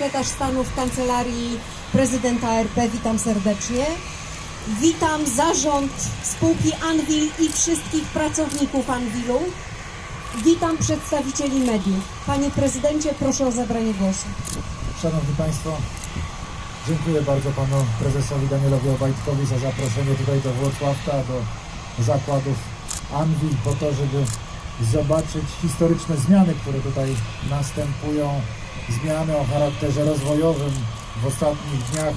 sekretarz stanu w Kancelarii Prezydenta RP. Witam serdecznie. Witam zarząd spółki Anvil i wszystkich pracowników Anvilu. Witam przedstawicieli mediów. Panie prezydencie, proszę o zabranie głosu. Szanowni Państwo, dziękuję bardzo Panu Prezesowi Danielowi Obajtkowi za zaproszenie tutaj do Włocławka, do zakładów Anvil po to, żeby zobaczyć historyczne zmiany, które tutaj następują. Zmiany o charakterze rozwojowym w ostatnich dniach,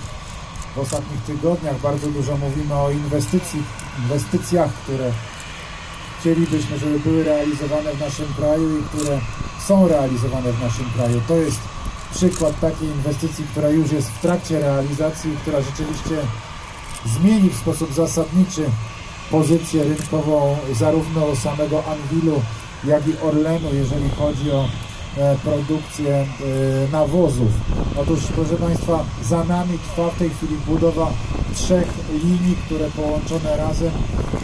w ostatnich tygodniach bardzo dużo mówimy o inwestycji, inwestycjach, które chcielibyśmy, żeby były realizowane w naszym kraju i które są realizowane w naszym kraju. To jest przykład takiej inwestycji, która już jest w trakcie realizacji która rzeczywiście zmieni w sposób zasadniczy pozycję rynkową zarówno samego Anwilu, jak i Orlenu, jeżeli chodzi o produkcję e, nawozów. Otóż, proszę Państwa, za nami trwa w tej chwili budowa trzech linii, które połączone razem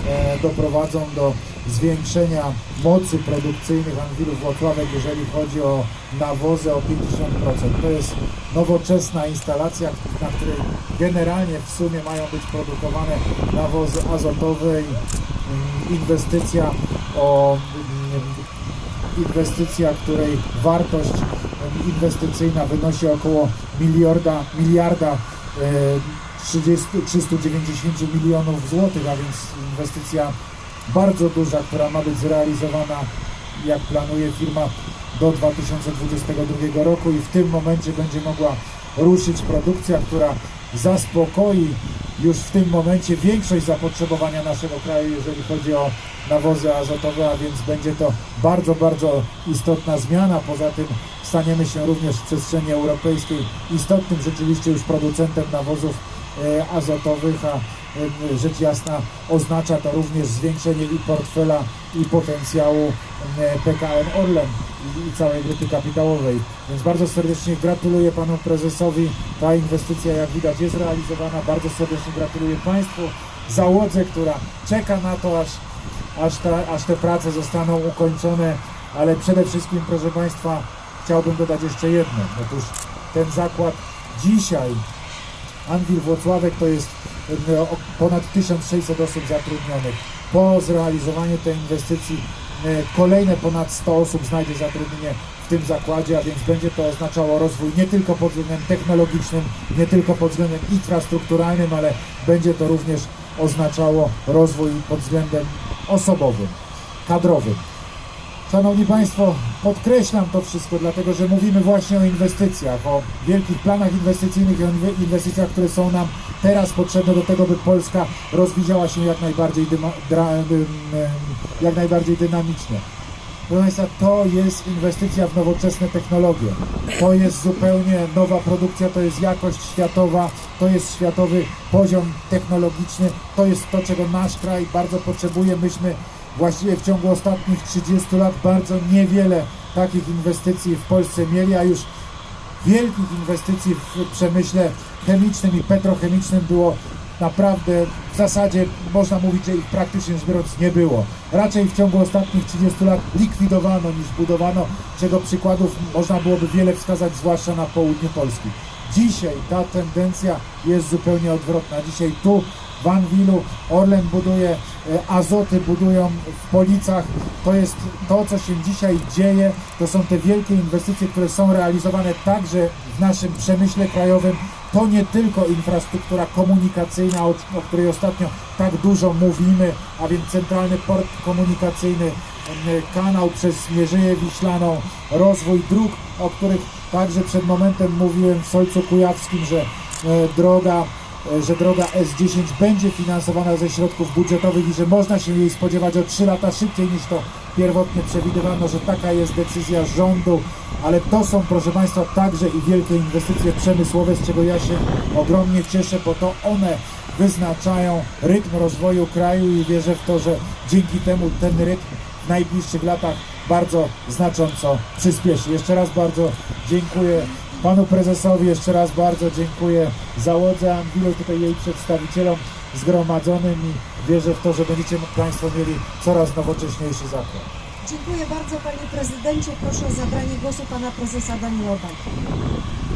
e, doprowadzą do zwiększenia mocy produkcyjnych Anwilów Włocławek, jeżeli chodzi o nawozy o 50%. To jest nowoczesna instalacja, na której generalnie w sumie mają być produkowane nawozy azotowe i inwestycja o mm, inwestycja, której wartość inwestycyjna wynosi około miliarda, miliarda e, 30, 390 milionów złotych, a więc inwestycja bardzo duża, która ma być zrealizowana, jak planuje firma, do 2022 roku i w tym momencie będzie mogła ruszyć produkcja, która zaspokoi już w tym momencie większość zapotrzebowania naszego kraju, jeżeli chodzi o nawozy azotowe, a więc będzie to bardzo, bardzo istotna zmiana. Poza tym staniemy się również w przestrzeni europejskiej istotnym rzeczywiście już producentem nawozów e, azotowych, a rzecz jasna oznacza to również zwiększenie i portfela i potencjału e, PKN Orlen i całej grupy kapitałowej. Więc bardzo serdecznie gratuluję panu prezesowi. Ta inwestycja jak widać jest realizowana. Bardzo serdecznie gratuluję państwu, załodze, która czeka na to, aż, aż, ta, aż te prace zostaną ukończone. Ale przede wszystkim, proszę państwa, chciałbym dodać jeszcze jedno. Otóż ten zakład dzisiaj Anwil Włocławek to jest e, ponad 1600 osób zatrudnionych. Po zrealizowaniu tej inwestycji e, kolejne ponad 100 osób znajdzie zatrudnienie w tym zakładzie, a więc będzie to oznaczało rozwój nie tylko pod względem technologicznym, nie tylko pod względem infrastrukturalnym, ale będzie to również oznaczało rozwój pod względem osobowym, kadrowym. Szanowni Państwo, podkreślam to wszystko, dlatego że mówimy właśnie o inwestycjach, o wielkich planach inwestycyjnych i o inwe- inwestycjach, które są nam teraz potrzebne do tego, by Polska rozwijała się jak najbardziej, jak najbardziej dynamicznie. Proszę Państwa, to jest inwestycja w nowoczesne technologie. To jest zupełnie nowa produkcja, to jest jakość światowa, to jest światowy poziom technologiczny, to jest to, czego nasz kraj bardzo potrzebuje. Myśmy właściwie w ciągu ostatnich 30 lat bardzo niewiele takich inwestycji w Polsce mieli, a już wielkich inwestycji w przemyśle chemicznym i petrochemicznym było naprawdę w zasadzie można mówić, że ich praktycznie rzecz biorąc nie było. Raczej w ciągu ostatnich 30 lat likwidowano niż budowano, czego przykładów można byłoby wiele wskazać, zwłaszcza na południu Polski. Dzisiaj ta tendencja jest zupełnie odwrotna. Dzisiaj tu w Anwilu Orlen buduje, e, Azoty budują w Policach. To jest to, co się dzisiaj dzieje. To są te wielkie inwestycje, które są realizowane także w naszym przemyśle krajowym. To nie tylko infrastruktura komunikacyjna, o, o której ostatnio tak dużo mówimy, a więc centralny port komunikacyjny, kanał przez Mierzyję Wiślaną, rozwój dróg, o których także przed momentem mówiłem w Solcu Kujawskim, że e, droga że droga S10 będzie finansowana ze środków budżetowych i że można się jej spodziewać o 3 lata szybciej niż to pierwotnie przewidywano, że taka jest decyzja rządu, ale to są proszę Państwa także i wielkie inwestycje przemysłowe, z czego ja się ogromnie cieszę, bo to one wyznaczają rytm rozwoju kraju i wierzę w to, że dzięki temu ten rytm w najbliższych latach bardzo znacząco przyspieszy. Jeszcze raz bardzo dziękuję panu prezesowi, jeszcze raz bardzo dziękuję załodze Anwilu, tutaj jej przedstawicielom zgromadzonym i wierzę w to, że będziecie Państwo mieli coraz nowocześniejszy zakład. Dziękuję bardzo panie prezydencie. Proszę o zabranie głosu pana prezesa Daniela.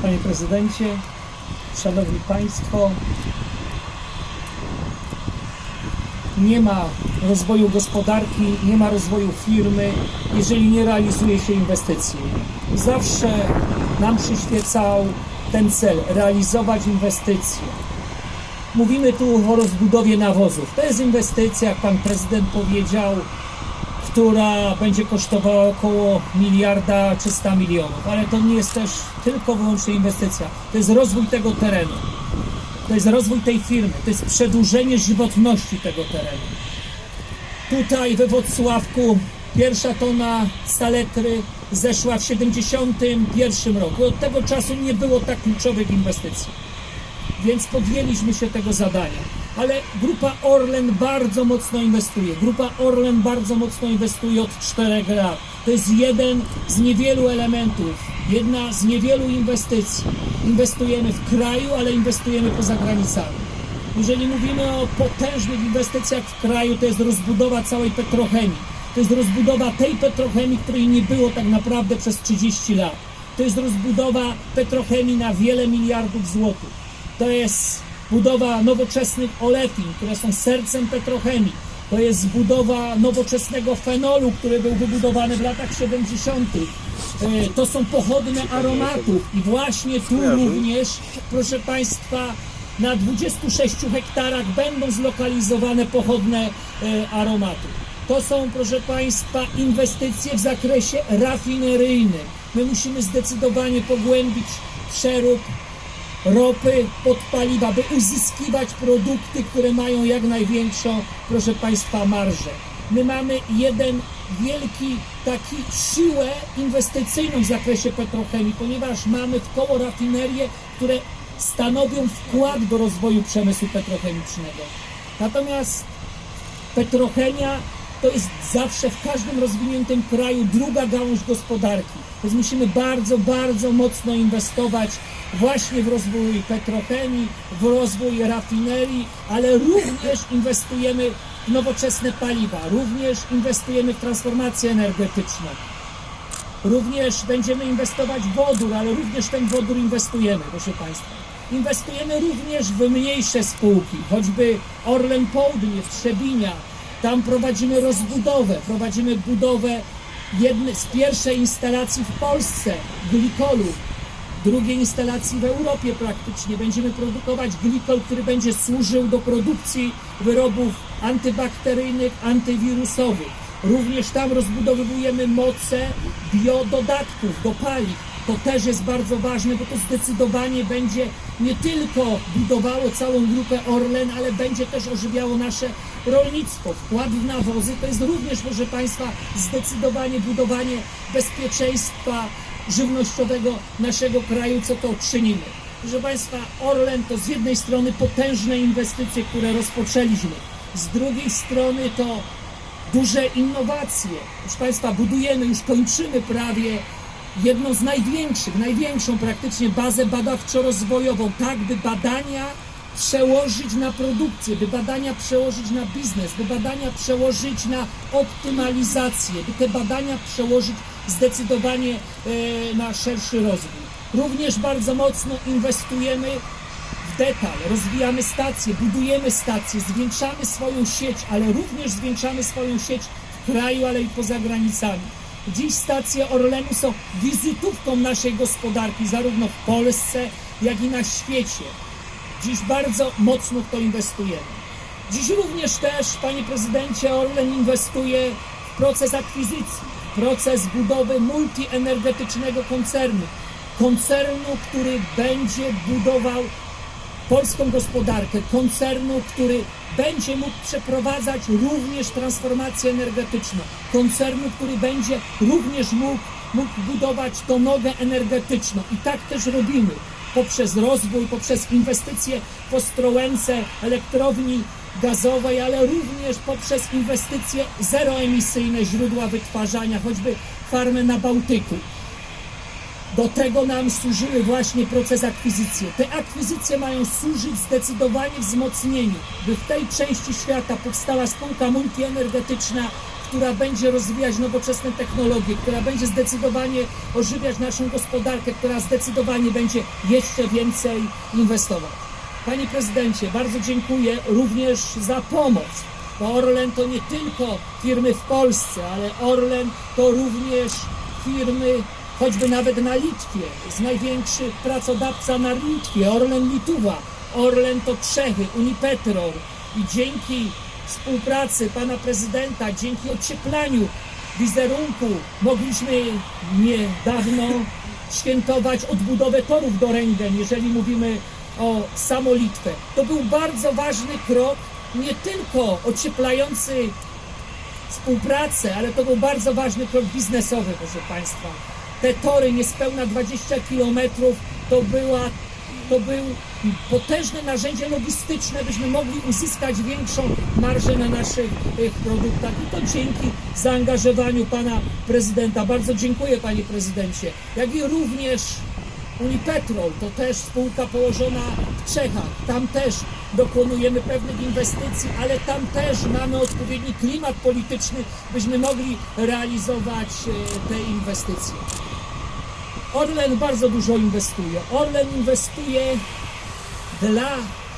Panie Prezydencie, Szanowni Państwo, nie ma rozwoju gospodarki, nie ma rozwoju firmy, jeżeli nie realizuje się inwestycji. Zawsze nam przyświecał ten cel realizować inwestycje. Mówimy tu o rozbudowie nawozów. To jest inwestycja, jak pan prezydent powiedział, która będzie kosztowała około miliarda 300 milionów, ale to nie jest też tylko wyłącznie inwestycja. To jest rozwój tego terenu. To jest rozwój tej firmy, to jest przedłużenie żywotności tego terenu. Tutaj we Wrocławku pierwsza tona saletry zeszła w 71 roku. Od tego czasu nie było tak kluczowych inwestycji. Więc podjęliśmy się tego zadania. Ale grupa Orlen bardzo mocno inwestuje. Grupa Orlen bardzo mocno inwestuje od 4 lat. To jest jeden z niewielu elementów, jedna z niewielu inwestycji. Inwestujemy w kraju, ale inwestujemy poza granicami. Jeżeli mówimy o potężnych inwestycjach w kraju, to jest rozbudowa całej petrochemii. To jest rozbudowa tej petrochemii, której nie było tak naprawdę przez 30 lat. To jest rozbudowa petrochemii na wiele miliardów złotych. To jest budowa nowoczesnych olefin, które są sercem petrochemii. To jest budowa nowoczesnego fenolu, który był wybudowany w latach 70. E, To są pochodne aromatów i właśnie tu również, proszę Państwa, na 26 hektarach będą zlokalizowane pochodne e, aromatów. To są, proszę Państwa, inwestycje w zakresie rafineryjnym. My musimy zdecydowanie pogłębić przerób ropy pod paliwa, by uzyskiwać produkty, które mają jak największą, proszę Państwa, marżę. My mamy jeden wielki taki siłę inwestycyjną w zakresie petrochemii, ponieważ mamy w koło rafinerie, które stanowią wkład do rozwoju przemysłu petrochemicznego. Natomiast petrochemia to jest zawsze w każdym rozwiniętym kraju druga gałąź gospodarki. Więc musimy bardzo, bardzo mocno inwestować właśnie w rozwój petrochemii, w rozwój rafinerii, ale również inwestujemy w nowoczesne paliwa, również inwestujemy w transformację energetyczną. Również będziemy inwestować w wodór, ale również ten wodór inwestujemy, proszę Państwa. Inwestujemy również w mniejsze spółki, choćby Orlen Południe, Trzebinia. Tam prowadzimy rozbudowę, prowadzimy budowę jednej z pierwszej instalacji w Polsce, glikolu, drugiej instalacji w Europie praktycznie. Będziemy produkować glikol, który będzie służył do produkcji wyrobów antybakteryjnych, antywirusowych. Również tam rozbudowujemy moce biododatków do paliw. To też jest bardzo ważne, bo to zdecydowanie będzie nie tylko budowało całą grupę Orlen, ale będzie też ożywiało nasze rolnictwo. Wkład w nawozy to jest również, proszę Państwa, zdecydowanie budowanie bezpieczeństwa żywnościowego naszego kraju, co to czynimy. Proszę Państwa, Orlen to z jednej strony potężne inwestycje, które rozpoczęliśmy, z drugiej strony to duże innowacje. Proszę Państwa, budujemy, już kończymy prawie jedną z największych, największą praktycznie bazę badawczo-rozwojową, tak by badania przełożyć na produkcję, by badania przełożyć na biznes, by badania przełożyć na optymalizację, by te badania przełożyć zdecydowanie e, na szerszy rozwój. Również bardzo mocno inwestujemy w detal, rozwijamy stacje, budujemy stacje, zwiększamy swoją sieć, ale również zwiększamy swoją sieć w kraju, ale i poza granicami. Dziś stacje Orlenu są wizytówką naszej gospodarki, zarówno w Polsce, jak i na świecie. Dziś bardzo mocno w to inwestujemy. Dziś również też, panie prezydencie, Orlen inwestuje w proces akwizycji, proces budowy multienergetycznego koncernu. Koncernu, który będzie budował polską gospodarkę, koncernu, który będzie mógł przeprowadzać również transformację energetyczną, koncernu, który będzie również mógł, mógł budować tą nogę energetyczną. I tak też robimy poprzez rozwój, poprzez inwestycje w Ostrołęce, elektrowni gazowej, ale również poprzez inwestycje zeroemisyjne źródła wytwarzania, choćby farmy na Bałtyku. Do tego nam służyły właśnie proces akwizycji. Te akwizycje mają służyć zdecydowanie wzmocnieniu, by w tej części świata powstała spółka multienergetyczna, która będzie rozwijać nowoczesne technologie, która będzie zdecydowanie ożywiać naszą gospodarkę, która zdecydowanie będzie jeszcze więcej inwestować. Panie prezydencie, bardzo dziękuję również za pomoc. Bo Orlen to nie tylko firmy w Polsce, ale Orlen to również firmy choćby nawet na Litwie. Jest największy pracodawca na Litwie, Orlen Lituwa. Orlen to Czechy, Unipetrol. I dzięki współpracy pana prezydenta, dzięki ocieplaniu wizerunku mogliśmy niedawno świętować odbudowę torów do Ręgen, jeżeli mówimy o samolitwę. To był bardzo ważny krok, nie tylko ocieplający współpracę, ale to był bardzo ważny krok biznesowy, proszę Państwa. Te tory niespełna 20 km to była to był potężne narzędzie logistyczne, byśmy mogli uzyskać większą marżę na naszych produktach i to dzięki zaangażowaniu pana prezydenta. Bardzo dziękuję panie prezydencie. Jak i również Unipetrol to też spółka położona w Czechach. Tam też dokonujemy pewnych inwestycji, ale tam też mamy odpowiedni klimat polityczny, byśmy mogli realizować e, te inwestycje. Orlen bardzo dużo inwestuje. Orlen inwestuje dla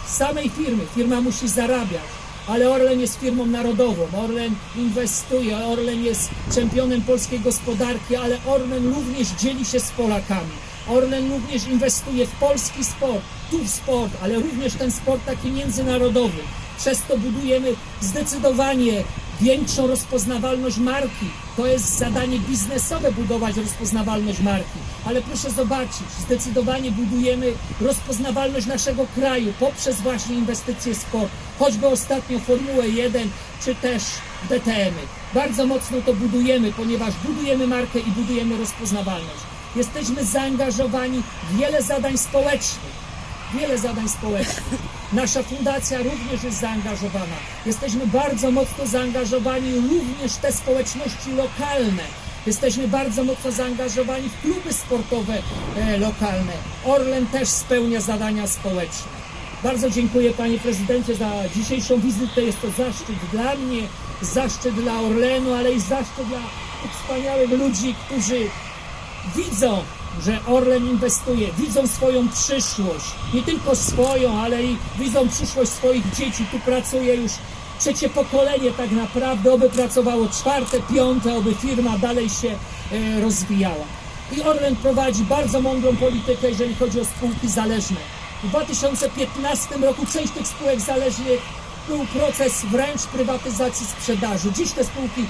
samej firmy. Firma musi zarabiać, ale Orlen jest firmą narodową. Orlen inwestuje, Orlen jest czempionem polskiej gospodarki, ale Orlen również dzieli się z Polakami. Orlen również inwestuje w polski sport, tu w sport, ale również ten sport taki międzynarodowy. Przez to budujemy zdecydowanie większą rozpoznawalność marki. To jest zadanie biznesowe budować rozpoznawalność marki. Ale proszę zobaczyć, zdecydowanie budujemy rozpoznawalność naszego kraju poprzez właśnie inwestycje w sport. Choćby ostatnio Formułę 1 czy też DTM-y. Bardzo mocno to budujemy, ponieważ budujemy markę i budujemy rozpoznawalność. Jesteśmy zaangażowani w wiele zadań społecznych wiele zadań społecznych. Nasza fundacja również jest zaangażowana. Jesteśmy bardzo mocno zaangażowani również w te społeczności lokalne. Jesteśmy bardzo mocno zaangażowani w kluby sportowe e, lokalne. Orlen też spełnia zadania społeczne. Bardzo dziękuję panie prezydencie za dzisiejszą wizytę. Jest to zaszczyt dla mnie, zaszczyt dla Orlenu, ale i zaszczyt dla wspaniałych ludzi, którzy widzą, że Orlen inwestuje, widzą swoją przyszłość, nie tylko swoją, ale i widzą przyszłość swoich dzieci. Tu pracuje już trzecie pokolenie tak naprawdę, oby pracowało czwarte, piąte, oby firma dalej się e, rozwijała. I Orlen prowadzi bardzo mądrą politykę, jeżeli chodzi o spółki zależne. W 2015 roku część tych spółek zależnych był proces wręcz prywatyzacji sprzedaży. Dziś te spółki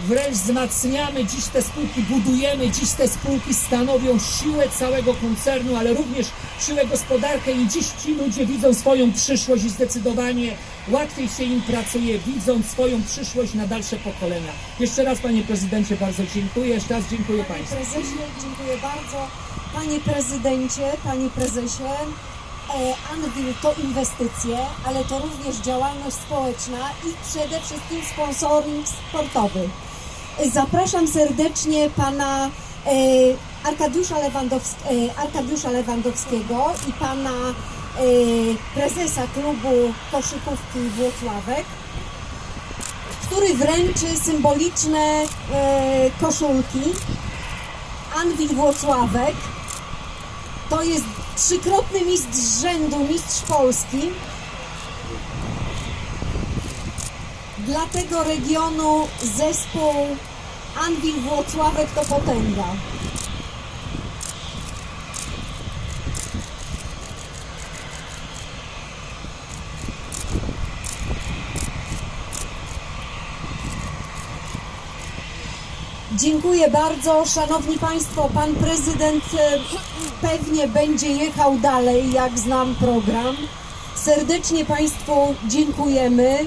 wręcz wzmacniamy, dziś te spółki budujemy, dziś te spółki stanowią siłę całego koncernu, ale również siłę gospodarkę i dziś ci ludzie widzą swoją przyszłość i zdecydowanie łatwiej się im pracuje, widząc swoją przyszłość na dalsze pokolenia. Jeszcze raz panie prezydencie bardzo dziękuję, jeszcze raz dziękuję Panie państwu. prezesie, dziękuję bardzo. Panie prezydencie, panie prezesie, e, Anvil to inwestycje, ale to również działalność społeczna i przede wszystkim sponsoring sportowy. Zapraszam serdecznie pana e, Arkadiusza, Lewandows- e, Arkadiusza Lewandowskiego i pana e, prezesa klubu koszykówki Włocławek który wręczy symboliczne koszulki Anwil Włocławek. To jest trzykrotny mistrz rzędu, mistrz Polski. Dla tego regionu zespół Anwil Włocławek to potęga. Dziękuję bardzo. Szanowni Państwo, Pan Prezydent e, pewnie będzie jechał dalej, jak znam program. Serdecznie Państwu dziękujemy